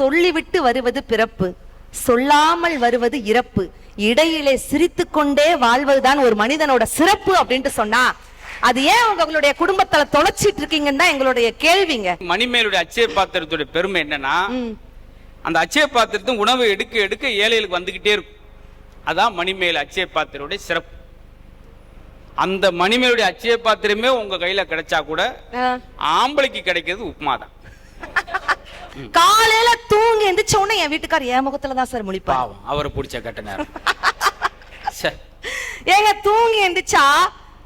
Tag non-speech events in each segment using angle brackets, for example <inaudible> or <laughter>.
சொல்லிவிட்டு வருவது பிறப்பு. சொல்லாமல் வருவது இறப்பு. இடையிலே சிரித்துக்கொண்டே வாழ்வதுதான் ஒரு மனிதனோட சிறப்பு அப்படின்ட்டு சொன்னா அது ஏன் உங்க- உங்களுடைய குடும்பத்துல தொலைச்சிட்டு இருக்கீங்கன்னு தான் எங்களுடைய கேள்விங்க. மணிமேலுடைய அச்சய பாத்திரத்துடைய பெருமை என்னன்னா. அந்த அச்சய பாத்திரத்தின் உணவு எடுக்க எடுக்க ஏழைகளுக்கு வந்துகிட்டே இருக்கும். அதான் மணிமேல் அச்சய பாத்திரோடைய சிறப்பு. அந்த மணிமேலுடைய அச்சய பாத்திரமே உங்க கையில கிடைச்சா கூட. ஆம்பளைக்கு கிடைக்கிறது உப்புமா தான் காலையில தூங்கி எந்திரிச்ச உடனே என் வீட்டுக்கார் என் முகத்துல தான் சார் முழிப்பார். பாவம் அவரை பிடிச்ச கட்ட நேரம். <laughs> ஏங்க தூங்கி எந்திரிச்சா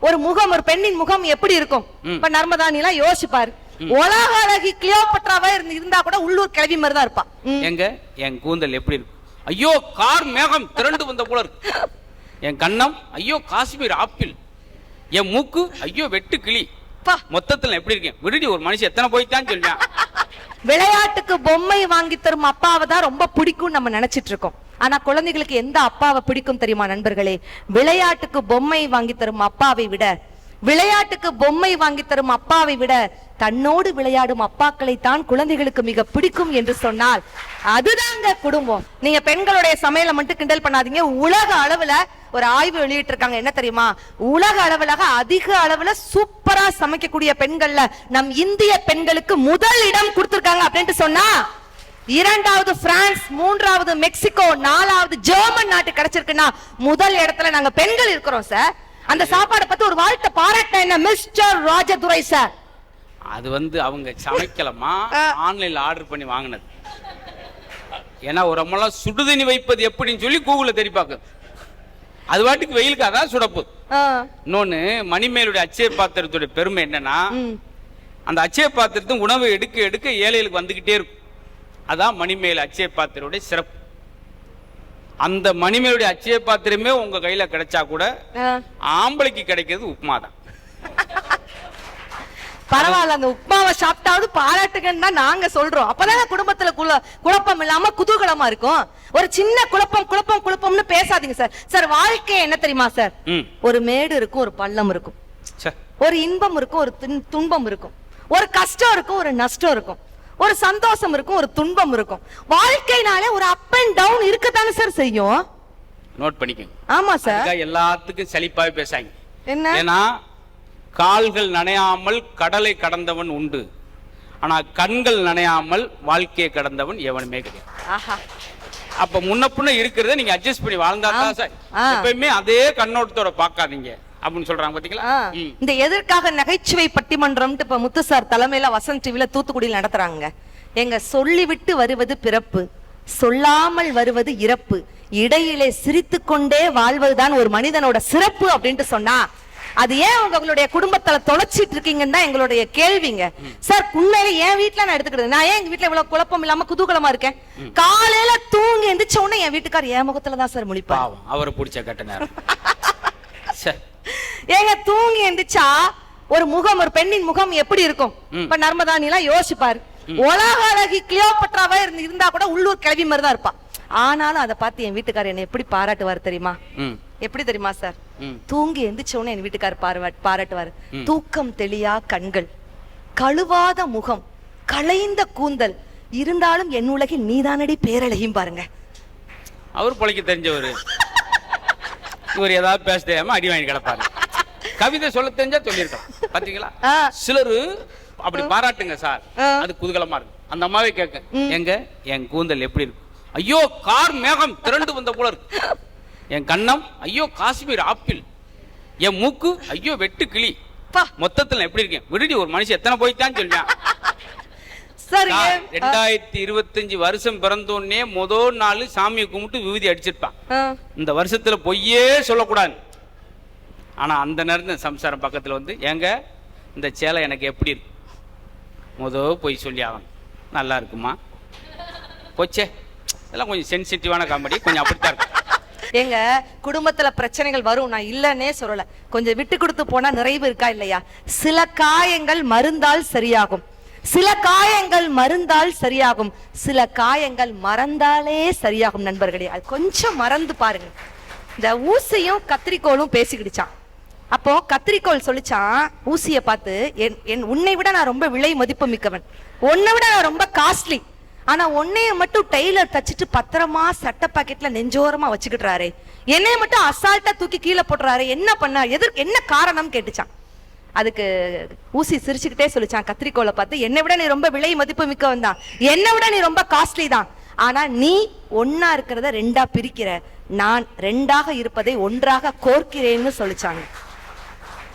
ஒரு முகம் ஒரு பெண்ணின் முகம் எப்படி இருக்கும். இப்ப நர்மதா நீலாம் யோசிப்பாரு. உலக அழகி கிளியோபட்ராவா இருந்து இருந்தா கூட உள்ளூர் கிளவி மாதிரி தான் இருப்பா. எங்க? என் கூந்தல் எப்படி இருக்கும்? ஐயோ கார் மேகம் திரண்டு வந்த போல இருக்கு. என் கண்ணம் ஐயோ காஷ்மீர் ஆப்பிள். என் மூக்கு ஐயோ வெட்டு கிளி. பா. மொத்தத்துல எப்படி இருக்கேன்? விடுடி ஒரு மனுஷன் எத்தனை போய்த்தான் சொல்லுவேன் விளையாட்டுக்கு பொம்மை வாங்கி தரும் அப்பாவை தான் ரொம்ப பிடிக்கும் நம்ம நினைச்சிட்டு இருக்கோம். ஆனா குழந்தைகளுக்கு எந்த அப்பாவை பிடிக்கும் தெரியுமா நண்பர்களே? விளையாட்டுக்கு பொம்மை வாங்கி தரும் அப்பாவை விட விளையாட்டுக்கு பொம்மை வாங்கி தரும் அப்பாவை விட தன்னோடு விளையாடும் அப்பாக்களை தான் குழந்தைகளுக்கு மிக பிடிக்கும் என்று சொன்னால் அதுதாங்க குடும்பம். நீங்க பெண்களுடைய சமையலை மட்டும் கிண்டல் பண்ணாதீங்க. உலக அளவுல ஒரு ஆய்வு வெளியிட்டு இருக்காங்க என்ன தெரியுமா? உலக அளவுல அதிக அளவுல சூப்பரா சமைக்கக்கூடிய பெண்கள்ல நம் இந்திய பெண்களுக்கு முதல் இடம் கொடுத்திருக்காங்க அப்படின்ட்டு சொன்னா இரண்டாவது பிரான்ஸ் மூன்றாவது மெக்சிகோ நாலாவது ஜெர்மன் நாட்டு கிடைச்சிருக்குன்னா முதல் இடத்துல நாங்க பெண்கள் இருக்கிறோம் சார். அந்த சாப்பாடை பத்தி ஒரு வாழ்த்தை பாராட்ட என்ன மிஸ்டர் ராஜதுரை சார்? அது வந்து அவங்க சமைக்கலமா. ஆன்லைன்ல ஆர்டர் பண்ணி வாங்கினது. ஏன்னா ஒரு அம்மெல்லாம் சுடுதண்ணி வைப்பது எப்படின்னு சொல்லி கூகுள்ல தேடி பார்க்குது அது வாட்டுக்கு வெயிலுக்கு அதான் சுடப்போகுது இன்னொன்னு மணிமேலுடைய அச்சய பாத்திரத்துடைய பெருமை என்னன்னா அந்த அச்சய பாத்திரத்தின் உணவு எடுக்க எடுக்க ஏழைகளுக்கு வந்துகிட்டே இருக்கும். அதான் மணிமேல் அச்சய பாத்திரோடைய சிறப்பு. அந்த மணிமேலுடைய அச்சய பாத்திரமே உங்க கையில கிடைச்சா கூட ஆம்பளைக்கு கிடைக்கிறது உப்புமா தான் பரவாயில்ல அந்த உப்மாவை சாப்பிட்டாவது பாராட்டுங்கன்னு தான் நாங்க சொல்றோம். அப்பதான் குடும்பத்துல குழப்பம் இல்லாம குதூகலமா இருக்கும். ஒரு சின்ன குழப்பம் குழப்பம் குழப்பம்னு பேசாதீங்க சார். சார் வாழ்க்கை என்ன தெரியுமா சார்? ஒரு மேடு இருக்கும் ஒரு பள்ளம் இருக்கும். ஒரு இன்பம் இருக்கும் ஒரு துன்- துன்பம் இருக்கும். ஒரு கஷ்டம் இருக்கும் ஒரு நஷ்டம் இருக்கும். ஒரு சந்தோஷம் இருக்கும் ஒரு துன்பம் இருக்கும். வாழ்க்கைனாலே ஒரு அப் அண்ட் டவுன் இருக்கத்தானே சார் செய்யும். நோட் பண்ணிக்கோங்க. ஆமா சார் எல்லாத்துக்கும் செழிப்பாவே பேசாங்க என்ன? ஏன்னா கால்கள் நனையாமல் கடலை கடந்தவன் உண்டு. ஆனா கண்கள் நனையாமல் வாழ்க்கையை கடந்தவன் எவனுமே கிடையாது. அப்ப முன்ன பின்ன இருக்கிறத நீங்க அட்ஜஸ்ட் பண்ணி வாழ்ந்தா தான். சார். எப்பயுமே அதே கண்ணோட்டத்தோட பார்க்காதீங்க. அப்படின்னு சொல்றாங்க பாத்தீங்களா. இந்த எதற்காக நகைச்சுவை பட்டிமன்றம்ட்டு இப்ப முத்து சார் தலைமையில வசந்த் டிவில தூத்துக்குடியில் நடத்துறாங்க? எங்க சொல்லிவிட்டு வருவது பிறப்பு சொல்லாமல் வருவது இறப்பு இடையிலே சிரித்துக்கொண்டே வாழ்வதுதான் ஒரு மனிதனோட சிறப்பு அப்படின்ட்டு சொன்னா அது ஏன் உங்க- உங்களுடைய குடும்பத்துல தொலைச்சிட்டு இருக்கீங்கன்னு தான் எங்களுடைய கேள்விங்க. சார் உண்மையில என் வீட்டுல நான் எடுத்துக்கிறது. நான் ஏன் எங்க வீட்டுல இவ்வளவு குழப்பம் இல்லாம குதூகலமா இருக்கேன்? காலையில தூங்கி எந்திரிச்ச உடனே என் வீட்டுக்கார் என் முகத்துல தான் சார் முழிப்பார்? பாவம் அவரை பிடிச்ச கட்ட நேரம். <laughs> ஏங்க தூங்கி எந்திரிச்சா ஒரு முகம் ஒரு பெண்ணின் முகம் எப்படி இருக்கும். இப்ப நர்மதா நீலாம் யோசிப்பாரு. உலக அழகி கிளியோபட்ராவா இருந்து இருந்தா கூட உள்ளூர் கிளவி மாதிரி தான் இருப்பா. ஆனாலும் அதை பார்த்து என் வீட்டுக்காரர் என்னை எப்படி பாராட்டுவார் தெரியுமா? எப்படி தெரியுமா சார்? தூங்கி எந்திரிச்ச உடனே என் வீட்டுக்காரர் பாராட்டு பாராட்டுவாரு. தூக்கம் தெளியா கண்கள். கழுவாத முகம் களைந்த கூந்தல். இருந்தாலும் என் உலகில் நீதானடி பேரழகியும் பாருங்க. அவர் பொழைக்க தெரிஞ்சவர். இவர் ஏதாவது பேச தெரியாம அடி வாங்கி கிடப்பாரு. கவிதை சொல்ல தெரிஞ்சா சொல்லியிருக்கலாம். பாத்தீங்களா. சிலரு அப்படி பாராட்டுங்க சார். அது குதூகலமா இருக்கு. அந்த அம்மாவே கேட்க எங்க? என் கூந்தல் எப்படி இருக்கு? ஐயோ கார் மேகம் திரண்டு வந்த போல இருக்கு. என் கண்ணம்? ஐயோ காஷ்மீர் ஆப்பிள். என் மூக்கு? ஐயோ வெட்டு கிளி. மொத்தத்துல எப்படி இருக்கேன்? விடுடி ஒரு மனுஷன் எத்தனை போய்த்தான் ஏன்- ரெண்டாயிரத்தி இருபத்தஞ்சு வருஷம் பிறந்தோடனே முதல் நாள் சாமியை கும்பிட்டு விபூதி அடிச்சிருப்பான். இந்த வருஷத்துல பொய்யே சொல்லக்கூடாது. ஆனா அந்த நேரத்தில் சம்சாரம் பக்கத்துல வந்து ஏங்க இந்த சேலை எனக்கு எப்படி இருக்கு? முத பொய் சொல்லி ஆகணும். நல்லா இருக்குமா? போச்சே. இதெல்லாம் கொஞ்சம் சென்சிட்டிவான காமெடி கொஞ்சம் அப்படித்தான் இருக்கும். ஏங்க குடும்பத்துல பிரச்சனைகள் வரும். நான் இல்லன்னே சொல்லல. கொஞ்சம் விட்டு கொடுத்து போனா நிறைவு இருக்கா இல்லையா? சில காயங்கள் மருந்தால் சரியாகும். சில காயங்கள் மருந்தால் சரியாகும் சில காயங்கள் மறந்தாலே சரியாகும் நண்பர்களே. அது கொஞ்சம் மறந்து பாருங்க இந்த ஊசியும் கத்திரிக்கோளும் பேசிக்கிடுச்சான் அப்போ கத்திரிக்கோள் சொல்லிச்சான் ஊசியை பார்த்து என் என் உன்னை விட நான் ரொம்ப விலை மதிப்பு மிக்கவன். உன்னை விட நான் ரொம்ப காஸ்ட்லி ஆனா உன்னைய மட்டும் டெய்லர் தச்சுட்டு பத்திரமா சட்டை பாக்கெட்ல நெஞ்சோரமா வச்சுக்கிட்டுறாரு. என்னைய மட்டும் அசால்ட்டா தூக்கி கீழே போட்டுறாரு. என்ன பண்ண எதிர் என்ன காரணம் கேட்டுச்சான் அதுக்கு ஊசி சிரிச்சுக்கிட்டே சொல்லிச்சான். கத்திரிக்கோலை பார்த்து என்னை விட நீ ரொம்ப விலை மதிப்பு மிக்கவன் தான். என்னை விட நீ ரொம்ப காஸ்ட்லி தான். ஆனா நீ ஒன்னா இருக்கிறத ரெண்டா பிரிக்கிற. நான் ரெண்டாக இருப்பதை ஒன்றாக கோர்க்கிறேன்னு சொல்லிச்சாங்க.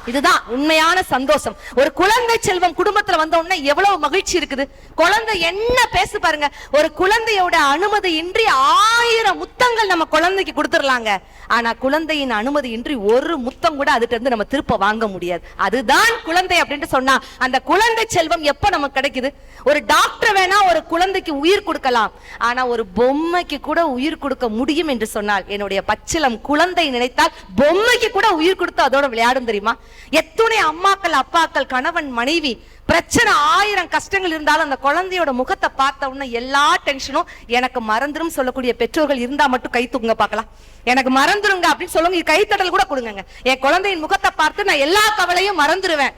இதுதான் உண்மையான சந்தோஷம். ஒரு குழந்தை செல்வம் குடும்பத்துல வந்த உடனே எவ்வளவு மகிழ்ச்சி இருக்குது. குழந்தை என்ன பேசு பாருங்க. ஒரு குழந்தையோட அனுமதி இன்றி ஆயிரம் முத்தங்கள் நம்ம குழந்தைக்கு கொடுத்துடலாங்க. ஆனா குழந்தையின் அனுமதி இன்றி ஒரு முத்தம் கூட அதுட்ட இருந்து நம்ம திருப்ப வாங்க முடியாது. அதுதான் குழந்தை அப்படின்ட்டு சொன்னா அந்த குழந்தை செல்வம் எப்ப நமக்கு கிடைக்குது? ஒரு டாக்டர் வேணா ஒரு குழந்தைக்கு உயிர் கொடுக்கலாம். ஆனா ஒரு பொம்மைக்கு கூட உயிர் கொடுக்க முடியும் என்று சொன்னால் என்னுடைய பச்சிலம் குழந்தை நினைத்தால் பொம்மைக்கு கூட உயிர் கொடுத்து அதோட விளையாடும் தெரியுமா? எத்துணை அம்மாக்கள் அப்பாக்கள் கணவன் மனைவி பிரச்சனை ஆயிரம் கஷ்டங்கள் இருந்தாலும் அந்த குழந்தையோட முகத்தை பார்த்த உடனே எல்லா டென்ஷனும் எனக்கு மறந்துரும் சொல்லக்கூடிய பெற்றோர்கள் இருந்தா மட்டும் கை தூங்க பார்க்கலாம். எனக்கு மறந்துருங்க அப்படின்னு சொல்லுங்க. கைத்தடல் கூட கொடுங்க என் குழந்தையின் முகத்தை பார்த்து நான் எல்லா கவலையும் மறந்துருவேன்.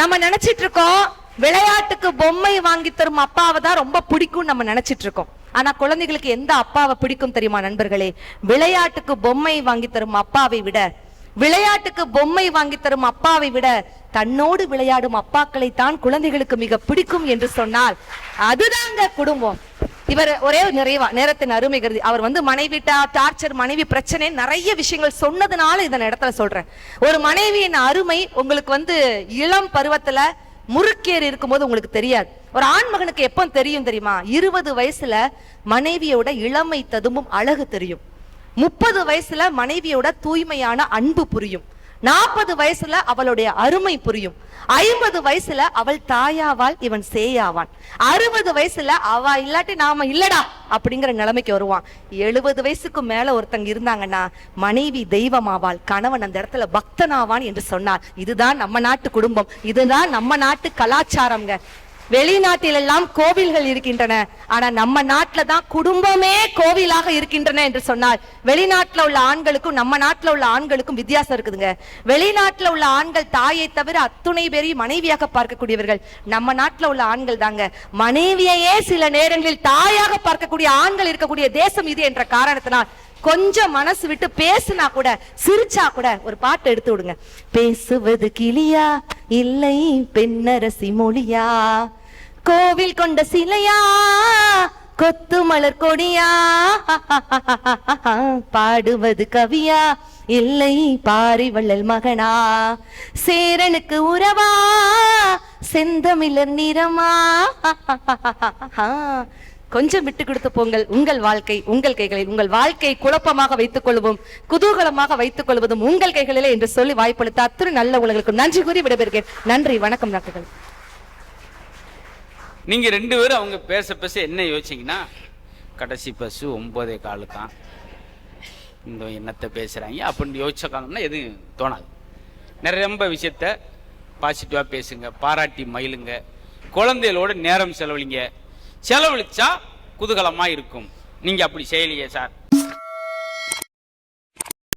நம்ம நினைச்சிட்டு இருக்கோம் விளையாட்டுக்கு பொம்மை வாங்கி தரும் அப்பாவை தான் ரொம்ப பிடிக்கும் நம்ம நினைச்சிட்டு இருக்கோம். ஆனா குழந்தைகளுக்கு எந்த அப்பாவை பிடிக்கும் தெரியுமா நண்பர்களே? விளையாட்டுக்கு பொம்மை வாங்கி தரும் அப்பாவை விட விளையாட்டுக்கு பொம்மை வாங்கி தரும் அப்பாவை விட தன்னோடு விளையாடும் அப்பாக்களை தான் குழந்தைகளுக்கு மிக பிடிக்கும் என்று சொன்னால் அதுதாங்க குடும்பம். இவர் ஒரே நிறைவா நேரத்தின் அருமை கருதி அவர் வந்து மனைவி டார்ச்சர் மனைவி பிரச்சனை நிறைய விஷயங்கள் சொன்னதுனால இதை நான் இடத்துல சொல்றேன். ஒரு மனைவியின் அருமை உங்களுக்கு வந்து இளம் பருவத்துல முறுக்கேறி இருக்கும்போது உங்களுக்கு தெரியாது. ஒரு ஆண் மகனுக்கு எப்போ தெரியும் தெரியுமா? இருபது வயசுல மனைவியோட இளமை ததும்பும் அழகு தெரியும். முப்பது வயசுல மனைவியோட தூய்மையான அன்பு புரியும். நாற்பது வயசுல அவளுடைய அருமை புரியும். ஐம்பது வயசுல அவள் தாயாவாள் இவன் சேயாவான். அறுபது வயசுல அவ இல்லாட்டி நாம இல்லடா அப்படிங்கிற நிலைமைக்கு வருவான். எழுபது வயசுக்கு மேல ஒருத்தங்க இருந்தாங்கன்னா மனைவி தெய்வமாவாள் கணவன் அந்த இடத்துல பக்தனாவான் என்று சொன்னார் இதுதான் நம்ம நாட்டு குடும்பம் இதுதான் நம்ம நாட்டு கலாச்சாரம்ங்க. வெளிநாட்டில் எல்லாம் கோவில்கள் இருக்கின்றன. ஆனா நம்ம நாட்டில தான் குடும்பமே கோவிலாக இருக்கின்றன என்று சொன்னால் வெளிநாட்டில் உள்ள ஆண்களுக்கும் நம்ம நாட்டில் உள்ள ஆண்களுக்கும் வித்தியாசம் இருக்குதுங்க. வெளிநாட்டில் உள்ள ஆண்கள் தாயை தவிர அத்துணை பேரையும் மனைவியாக பார்க்கக்கூடியவர்கள் நம்ம நாட்டில் உள்ள ஆண்கள் தாங்க. மனைவியையே சில நேரங்களில் தாயாக பார்க்கக்கூடிய ஆண்கள் இருக்கக்கூடிய தேசம் இது என்ற காரணத்தினால் கொஞ்சம் மனசு விட்டு பேசுனா கூட சிரிச்சா கூட ஒரு பாட்டு எடுத்து விடுங்க. பேசுவது கிளியா இல்லை பெண்ணரசி மொழியா? கோவில் கொண்ட சிலையா? கொத்து மலர் கொடியா? பாடுவது கவியா? இல்லை பாரிவள்ளல் மகனா? சேரனுக்கு உறவா? செந்தமிழர் நிறமா? கொஞ்சம் விட்டு கொடுத்து போங்கள். உங்கள் வாழ்க்கை உங்கள் கைகளில் உங்கள் வாழ்க்கை குழப்பமாக வைத்துக் கொள்வோம் குதூகலமாக வைத்துக் கொள்வதும் உங்கள் கைகளிலே என்று சொல்லி வாய்ப்பளித்த அத்துணை நல்ல உலகளுக்கும் நன்றி கூறி விடைபெறுகிறேன். நன்றி வணக்கம் டாக்டர்கள். நீங்கள் ரெண்டு பேரும் அவங்க பேச பேச என்ன யோசிச்சீங்கன்னா கடைசி பஸ்ஸு ஒம்போதே காலு தான் இந்த என்னத்தை பேசுகிறாங்க அப்படின்னு யோசிச்சக்காங்கன்னா எதுவும் தோணாது. நிறைய ரொம்ப விஷயத்த பாசிட்டிவாக பேசுங்க பாராட்டி மயிலுங்க குழந்தைகளோட நேரம் செலவழிங்க. செலவழிச்சா குதூகலமாக இருக்கும். நீங்கள் அப்படி செய்யலையே சார்.